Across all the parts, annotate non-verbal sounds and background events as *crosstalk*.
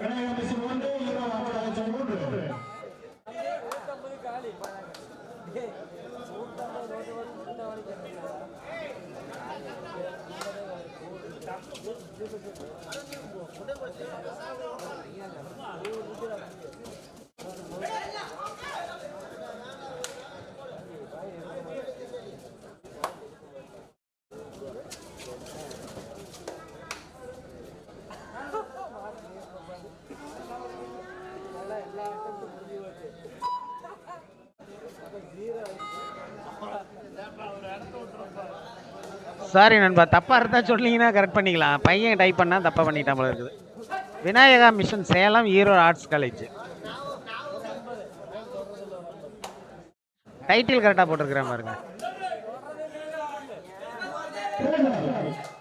கனகம்பசி sorry நண்பா தப்பாக இருந்தால் சொன்னீங்கன்னா கரெக்ட் பண்ணிக்கலாம். பையன் டைப் பண்ணால் தப்பாக பண்ணிட்டான் போல இருக்குது. Vinayaka mission Salem Erode arts college title கரெக்டாக போட்டிருக்கிறேன் பாருங்க.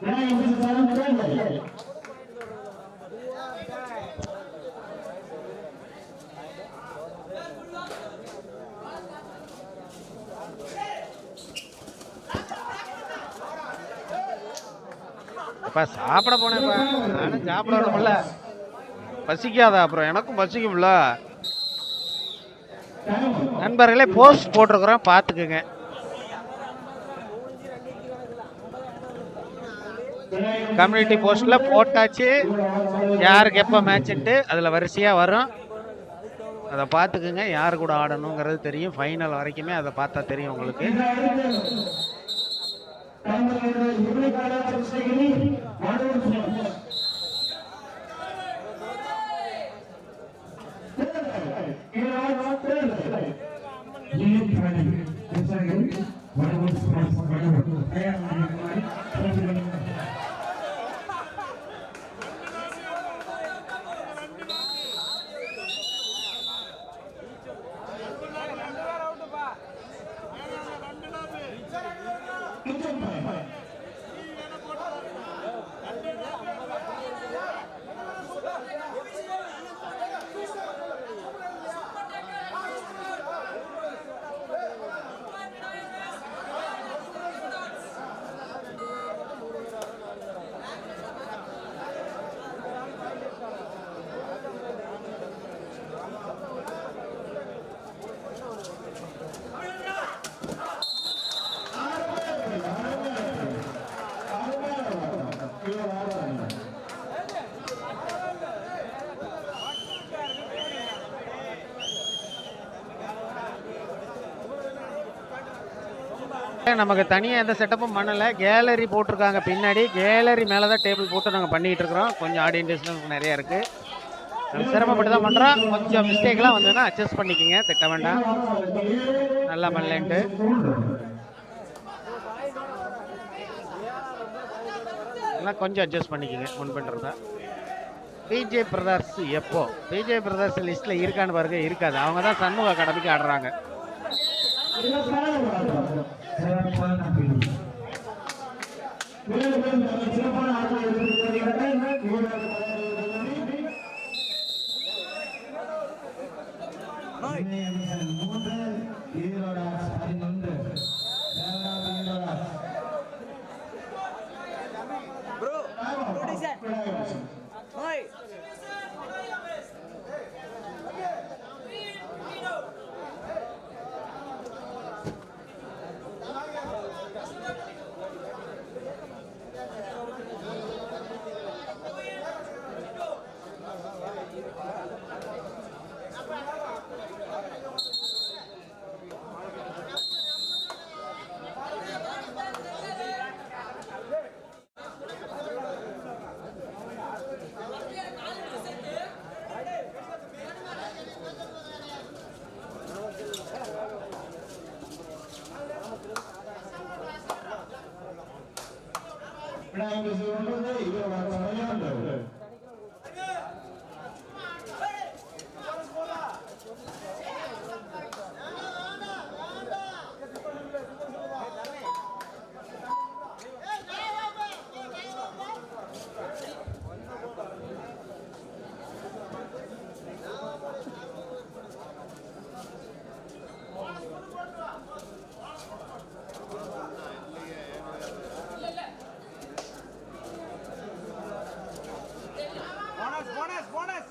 Thank you. அப்பா சாப்பிட போனேன்ப்பா நானும் சாப்பிடணும்ல. பசிக்காதா அப்புறம்? எனக்கும் பசிக்கும்ல. நண்பர்களே போஸ்ட் போட்டிருக்கிறோம். பார்த்துக்குங்க. கம்யூனிட்டி போஸ்ட்டில் போட்டாச்சு. யாருக்கு எப்போ மேட்ச்ட்டு அதில் வரிசையாக வரும். அதை பார்த்துக்குங்க. யார் கூட ஆடணுங்கிறது தெரியும். ஃபைனல் வரைக்குமே அதை பார்த்தா தெரியும் உங்களுக்கு. ಮಾಡಿಕೊಂಡು ಹುಡುಗರ ಕೃಷ್ಣಗಿರಿ ಮಾಡುವುದು হয় நமக்கு தனியாக எந்த செட்டப்பும் பண்ணலை. கேலரி போட்டிருக்காங்க பின்னாடி. கேலரி மேலே தான் டேபிள் போட்டு நாங்கள் பண்ணிகிட்டு இருக்கிறோம். கொஞ்சம் ஆடியன்ஸ் நிறையா இருக்குது சிரமப்பட்டு தான் பண்ணுறோம் கொஞ்சம் மிஸ்டேக்லாம் வந்ததுன்னா அட்ஜஸ்ட் பண்ணிக்கோங்க. திட்ட வேண்டாம். நல்லா பண்ணலன்ட்டு. எல்லாம் கொஞ்சம் அட்ஜஸ்ட் பண்ணிக்கோங்க. முன் பண்ணுறதா பிஜே பிரதர்ஸ் எப்போ? பிஜே பிரதர்ஸ் லிஸ்ட்டில் இருக்கான்னு பாருங்க. இருக்காது. அவங்க தான் சண்முக அகாடமிக்கு ஆடுறாங்க. சிறப்பான ஆட்டம் எடுத்திருக்கிறார்கள் மூன்று விநாயகர் சொல்றது இவ்வளவு பதினொன்று இல்லை point.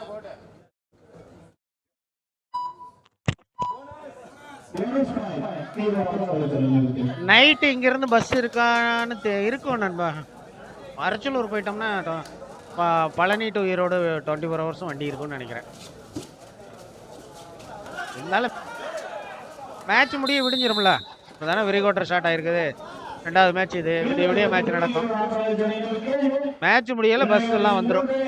ஈரோடு காலேஜ் நைட்டு இங்கேருந்து பஸ் இருக்கான்னு தெ- இருக்கும் நண்பா. அரச்சலூர் போயிட்டோம்னா ப- Palani to Erode twenty four ஹவர்ஸும் வண்டி இருக்கும்னு நினைக்கிறேன். இருந்தாலும் மேட்ச் முடிய விடிஞ்சிரும்ல. இப்போ தானே விரிகோட்டர் ஸ்டார்ட் ஆயிருக்குது. ரெண்டாவது மேட்ச் இது. விடிய விடிய மேட்ச் நடக்கும். மேட்ச் முடியல பஸ் எல்லாம் வந்துடும்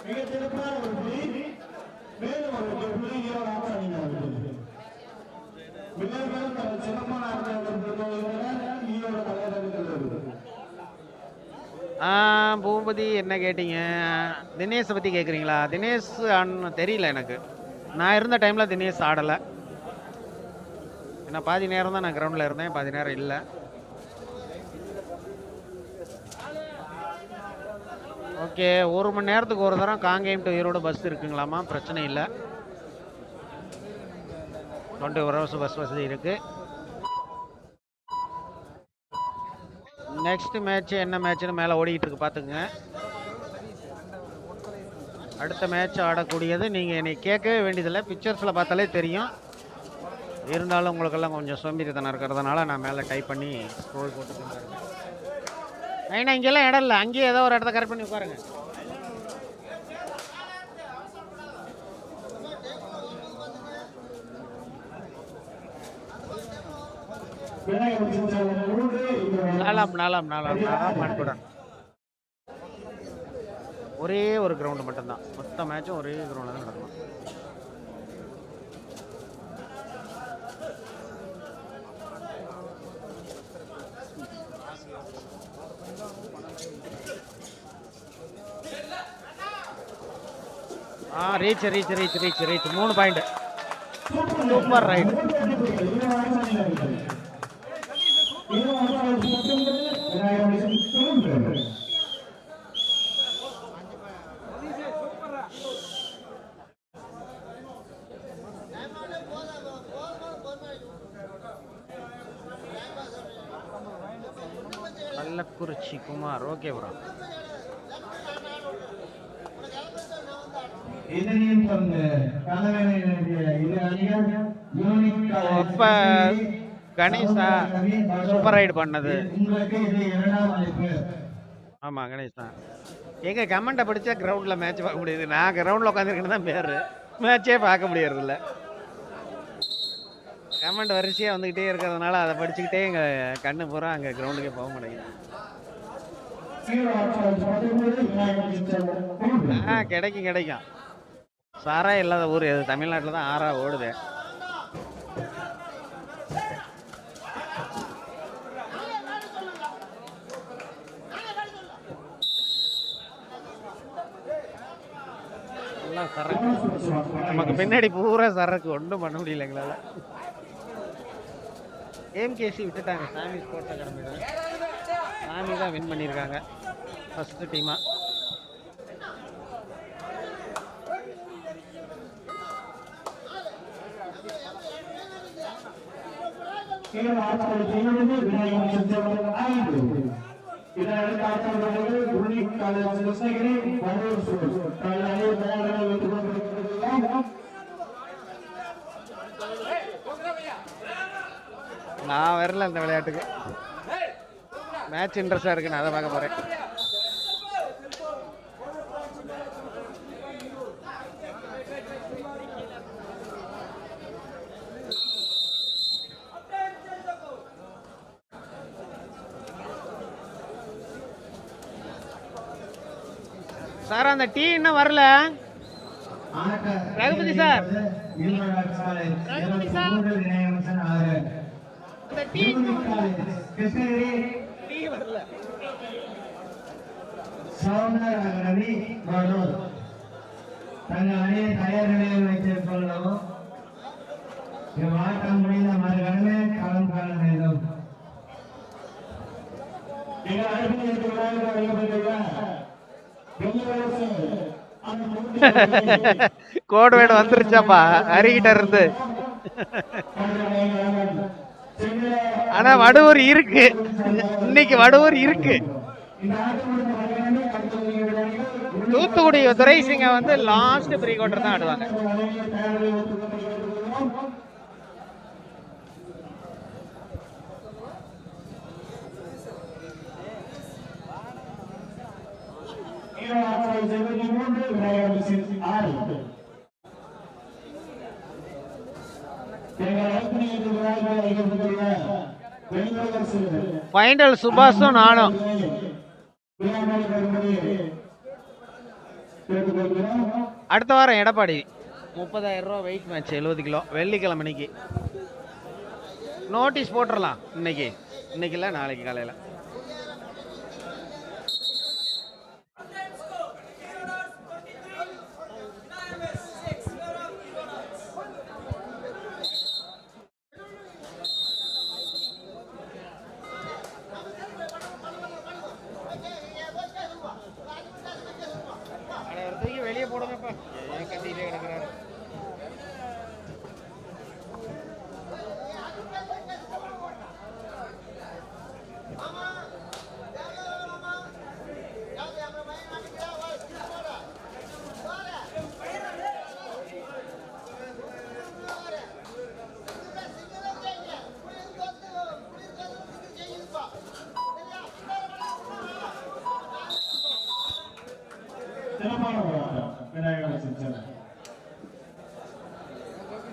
மிக சிறப்பான ஒரு புள்ளி மேலும் ஒரு புள்ளி ஈரோடு ஆட்சி அணியினருக்கு வீரர்கள் தங்கள் சிறப்பான ஆட்டத்தை ஈரோடு தலைவர்கள் ஆ பூபதி என்ன கேட்டீங்க? தினேஷை பற்றி கேட்குறீங்களா தினேஷ் அண்ணன் தெரியல எனக்கு. நான் இருந்த டைமில் தினேஷ் ஆடலை. ஏன்னா பாதி நேரம் தான் நான் கிரவுண்டில் இருந்தேன் பாதி நேரம் இல்லை. ஓகே ஒரு மணி நேரத்துக்கு ஒரு தரம் காங்கேயம் டு ஈரோடு பஸ் இருக்குங்களாமா பிரச்சனை இல்லை. டுவெண்ட்டி ஒரு ஹவர்ஸ் பஸ் வசதி இருக்குது நெக்ஸ்ட் மேட்ச் என்ன மேட்ச்னு மேலே ஓடிக்கிட்டு இருக்கு பார்த்துக்குங்க அடுத்த மேட்ச் ஆடக்கூடியது நீங்கள் என்னை கேட்கவே வேண்டியதில்லை. பிக்சர்ஸில் பார்த்தாலே தெரியும். இருந்தாலும் உங்களுக்கெல்லாம் கொஞ்சம் சோம்பேறித்தனம் இருக்கிறதுனால நான் மேலே டைப் பண்ணி ஸ்க்ரோல் போட்டு ஏன்னா இங்கெல்லாம் இடம் இல்லை. அங்கேயே ஏதோ ஒரு இடத்த கரெக்ட் பண்ணி உட்காருங்க விநாயகர் சின்ன மூன்று ஈரோடு நாலாம் நாலாம் நாலாம். நாலாம் மண்புடன் ஒரே ஒரு கிரவுண்டு மட்டும்தான். மொத்த மேட்சும் ஒரே கிரவுண்டில் தான் நடக்கும். ஆ reach reach reach reach reach மூணு point super right Kallakurichi Kumar okay bro இதனையும் தொடர்ந்து கலவையினுடைய இரு அணிகள் யூனிக் இப்ப கணேஷா சூப்பர் ரைடு பண்ணது. ஆமாம் கணேஷ் தான். எங்க கமெண்ட்டை படித்தா கிரவுண்டில் மேட்ச் பார்க்க முடியுது. நான் கிரவுண்டில் உட்காந்துருக்கேன்னு தான் பேர். மேட்சே பார்க்க முடியறதில்ல. கமெண்ட் வரிசையாக வந்துக்கிட்டே இருக்கிறதுனால அதை படிச்சுக்கிட்டே எங்கள் கண்ணு பூரா அங்கே கிரவுண்டுக்கே போக மூன்று. ஆ கிடைக்கும் கிடைக்கும். சாரா இல்லாத ஊர் எது தமிழ்நாட்டில் தான் ஆறா ஓடுது எல்லாம் சரக்கு நமக்கு பின்னாடி பூரா சரக்கு ஒன்றும் பண்ண முடியல எங்களால். ஏம்கேசி விட்டுட்டாங்க. சாமி ஸ்போர்ட்ஸ் அகாடமியில் சாமி தான் வின் பண்ணியிருக்காங்க ஃபஸ்ட்டு டீமாக கீழே ஆட்சியாளர் செய்வது விநாயகர் சின்ன ஐந்து. இதனையடுத்து ஆட்சியாளர்கள் unique college Krishnagiri Vandur school. தங்கள் அணியை தயாராக வைத்துக் கொண்டிருக்கிறார்கள். நான் வரல இந்த விளையாட்டுக்கு மேட்ச் இன்ட்ரெஸ்டாக இருக்கு நான் அதை பார்க்க போகிறேன் சார் அந்த டீ இன்னும் வரல ரகுபதி சார். ரகுபதி சார். கிருஷ்ணகிரி சௌந்தர ரவி மனோர் தங்கள் அணியை தயார் நிலையில் வைத்துக் கொள்ளவும் இவ்வாட்டம் முடிந்த மறுகணமே களம் காண வேண்டும். மிக அருமையாக அறியப்பட்டுள்ள *laughs* வந்துருச்சாப்பா. அருகிட்ட இருந்து. ஆனா வடுவூர் இருக்கு. இன்னைக்கு வடுவூர் இருக்கு. தூத்துக்குடி துரை சிங்க வந்து லாஸ்ட் ப்ரீ குவார்டர் தான் ஆடுவாங்க. ஃபைனல் சுபாஷும் நானும். அடுத்த வாரம் எடப்பாடி. முப்பதாயிரம் ரூபா வெயிட் மேட்ச் எழுபது கிலோ. வெள்ளிக்கிழமை இன்னைக்கு நோட்டீஸ் போட்டுடலாம் இன்னைக்கு. இன்னைக்கு இல்லை நாளைக்கு காலையில்.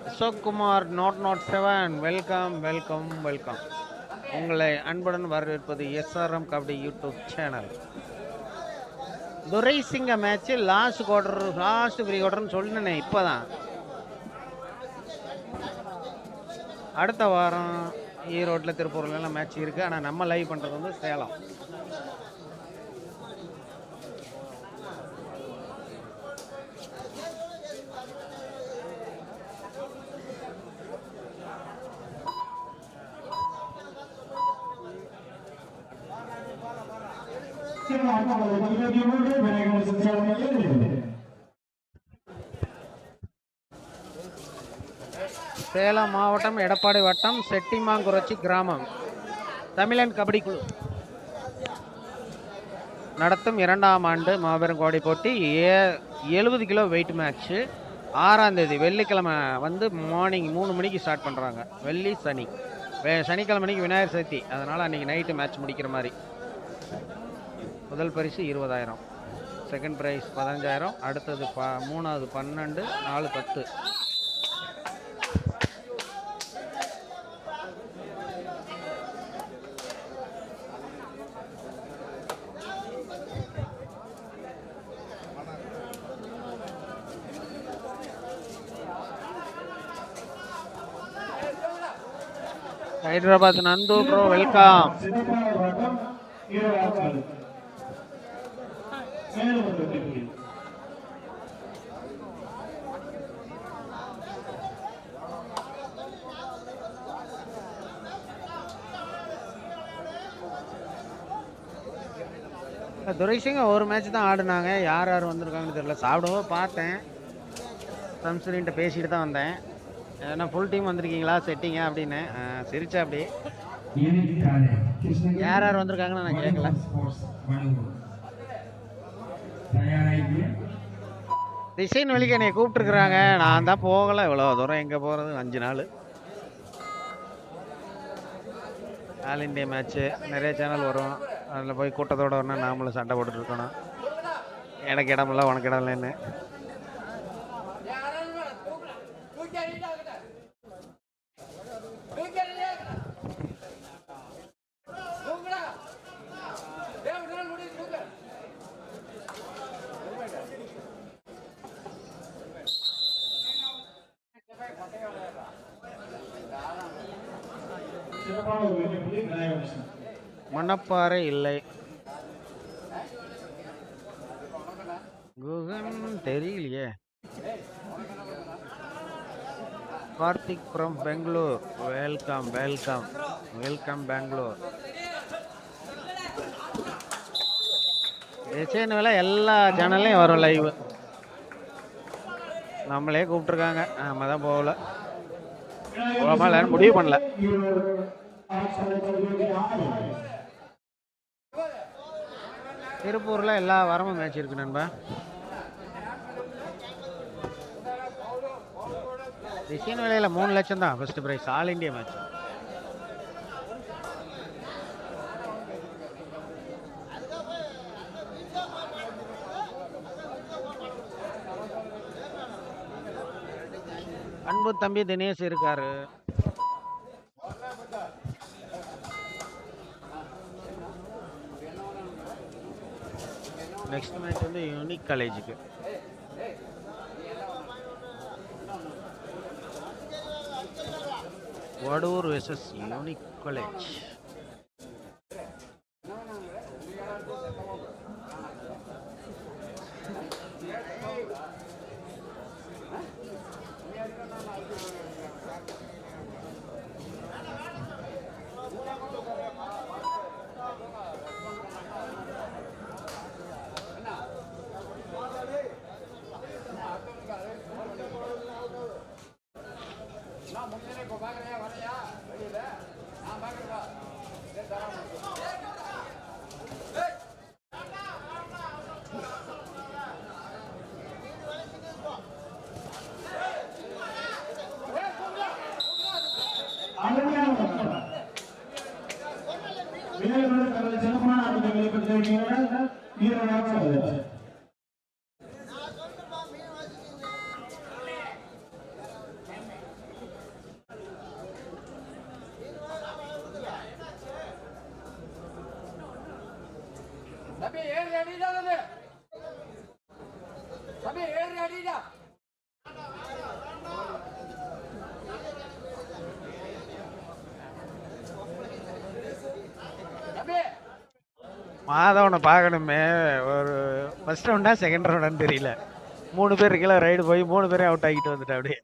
Ashok Kumar nought nought seven welcome welcome welcome உங்களை அன்புடன் வரவேற்பது SRM kabaddi YouTube channel Durai சிங்க match last quarter last pre குவார்டர்னு சொன்னேனே இப்போதான். அடுத்த வாரம் ஈரோட்டில் திருப்பூர்லாம் மேட்ச் இருக்குது ஆனால் நம்ம லைவ் பண்ணுறது வந்து சேலம். சேலம் மாவட்டம் எடப்பாடி வட்டம் செட்டிமாங்குறிச்சி கிராமம். தமிழன் கபடி குழு நடத்தும் இரண்டாம் ஆண்டு மாபெரும் கோடை போட்டி. ஏ எழுபது கிலோ வெயிட் மேட்ச்சு ஆறாம் தேதி வெள்ளிக்கிழமை வந்து மார்னிங் மூணு மணிக்கு ஸ்டார்ட் பண்ணுறாங்க வெள்ளி சனி. சனிக்கிழமை மணிக்கு விநாயகர் சதுர்த்தி. அதனால் அன்றைக்கி நைட்டு மேட்ச் முடிக்கிற மாதிரி. முதல் பரிசு இருபதாயிரம். செகண்ட் ப்ரைஸ் பதினஞ்சாயிரம். அடுத்தது ப மூணாவது பன்னெண்டு நாலு பத்து. Hyderabad Nandu bro welcome. துரை சிங் ஒரு மேட்ச் தான் ஆடினாங்க. யார் யார் வந்திருக்காங்கன்னு தெரியல. சாப்பிடவும் பார்த்தேன். சம்சுரின்ட்ட பேசிட்டு தான் வந்தேன். ஏன்னா ஃபுல் டீம் வந்திருக்கீங்களா? செட்டிங்க அப்படின்னு. சிரிச்சா அப்படி யார் யார் வந்திருக்காங்கன்னு நான் கேட்கல. டிசைன் வழிக்கு என்னை கூப்பிட்டுருக்குறாங்க. நான் தான் போகலை. இவ்வளோ தூரம் எங்கே போகிறது அஞ்சு நாள். ஆல் இண்டியா மேட்ச்சு நிறைய சேனல் வரும். அதில் போய் கூட்டத்தோடு வரணும் நாமளும் சண்டை போட்டுட்ருக்கணும் எனக்கு இடமில்ல உனக்கு இடம் இல்லைன்னு. சிறப்பான மணப்பாறை இல்லை. குகன் தெரியலையே. Karthik from Bangalore welcome welcome welcome Bangalore design வேலை எல்லா சேனல்லையும் வரும் லைவு நம்மளே கூப்பிட்டுருக்காங்க. நம்ம தான் போகல. ரொம்ப நேரம் முடிவு பண்ணல. திருப்பூரில் எல்லா வாரமும் மேட்ச் இருக்கு நண்பா. டிசைன் விலையில் மூணு லட்சம் தான் first prize all India match அன்பு தம்பி தினேஷ் இருக்காரு. நெக்ஸ்ட் மேட்ச் வந்து யூனிக் காலேஜுக்கு Vadur versus unique college Erode ஆட்சியாளர். தம்பி ஏறி அடிடா தம்பி தம்பி ஏறி அடிடா தம்பி மாதவனை பார்க்கணுமே. ஒரு ஃபர்ஸ்ட் ரவுண்டா செகண்ட் ரவுண்டான்னு தெரியல. மூணு பேர் கீழே ரைடு போய் மூணு பேரையும் அவுட் ஆகிட்டு வந்துட்டேன் அப்படியே.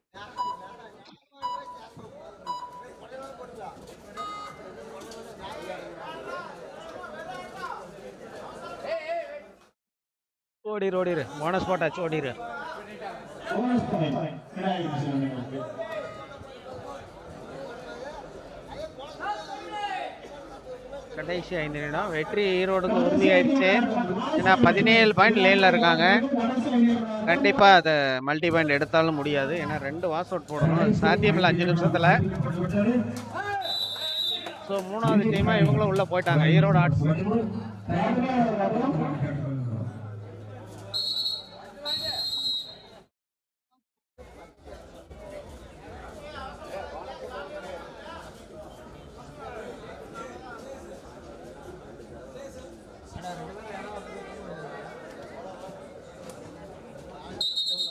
ஓடிரு ஓடிரு. போனஸ் போட்டாச்சு ஓடிரு போனஸ் பாயிண்ட். விநாயகர் சிவனுக்கு. கடைசி ஐந்து நிமிடம். வெற்றி ஈரோடுக்கு உறுதியாயிடுச்சு. ஏன்னா பதினேழு பாயிண்ட் லேனில் இருக்காங்க. கண்டிப்பாக அதை மல்டி பாயிண்ட் எடுத்தாலும் முடியாது. ஏன்னா ரெண்டு வாஸ் அவுட் போடணும். சாத்தியமில்லை அஞ்சு நிமிஷத்தில். ஸோ மூணாவது டீமாக இவங்களும் உள்ளே போயிட்டாங்க. ஈரோடு ஆட்ஸ்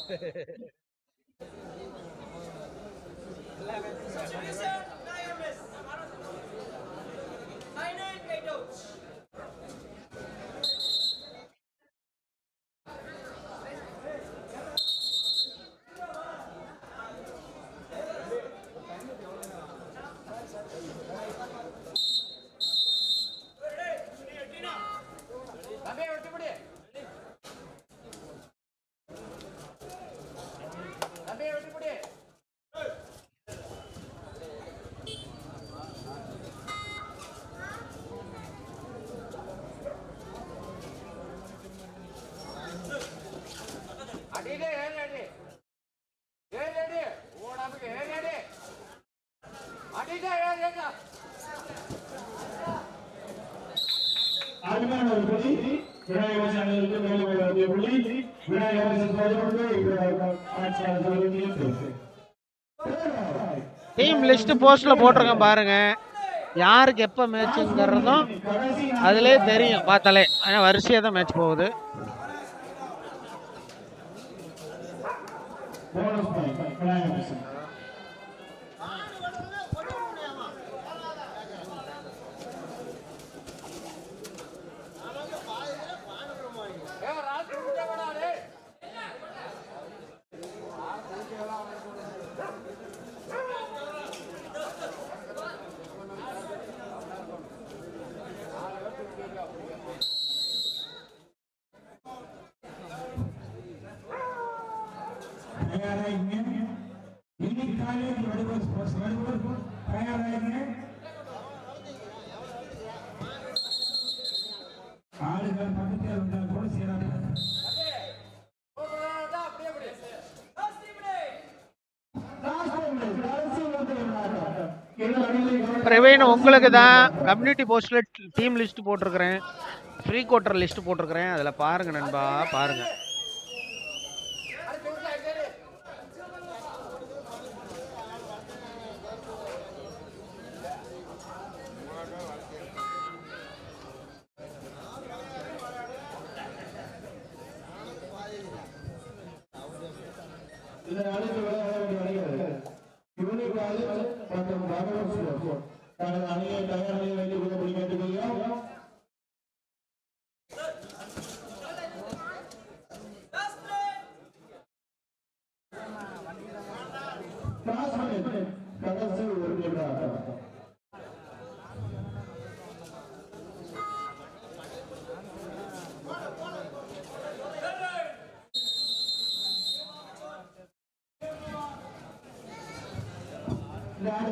தம்பி *laughs* டீம் லிஸ்ட் போஸ்ட்டில் போட்டிருக்கேன் பாருங்க. யாருக்கு எப்போ மேட்சுங்கிறதும் கடைசி அதிலே தெரியும். பார்த்தாலே. ஆனால் வரிசையாக தான் மேட்ச் போகுது போனஸ் பாயிண்ட். விநாயகர் சேனல். ஏ ராஜ் விட்டவடா டேய் தயாராகிங்க unique college Vaduvur sports Vaduvur தயாராகிங்க ஆளுகள் பக்கத்தில் இருந்தால் கூட சீராக அப்படியே அப்படி பிரவீன் உங்களுக்கு தான் கம்யூனிட்டி போஸ்டில் டீம் லிஸ்ட் போட்டிருக்கிறேன். ஃப்ரீ குவார்டர் லிஸ்ட் போட்டிருக்கிறேன். அதில் பாருங்க நண்பா பாருங்க. அடுத்து விட்டு அடிச்சாரு இதனை அழைத்து விளையாட வேண்டிய அணிகள் யூனிக் காலேஜ் மற்றும் வடுவர் ஸ்போர்ட்ஸ் தனது அணியை தயார் நிலையில் வைத்துக் கொள்ளும்படி கேட்டுக்கொள்கிறோம் கிளாஸ்மேட்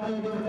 ಐದು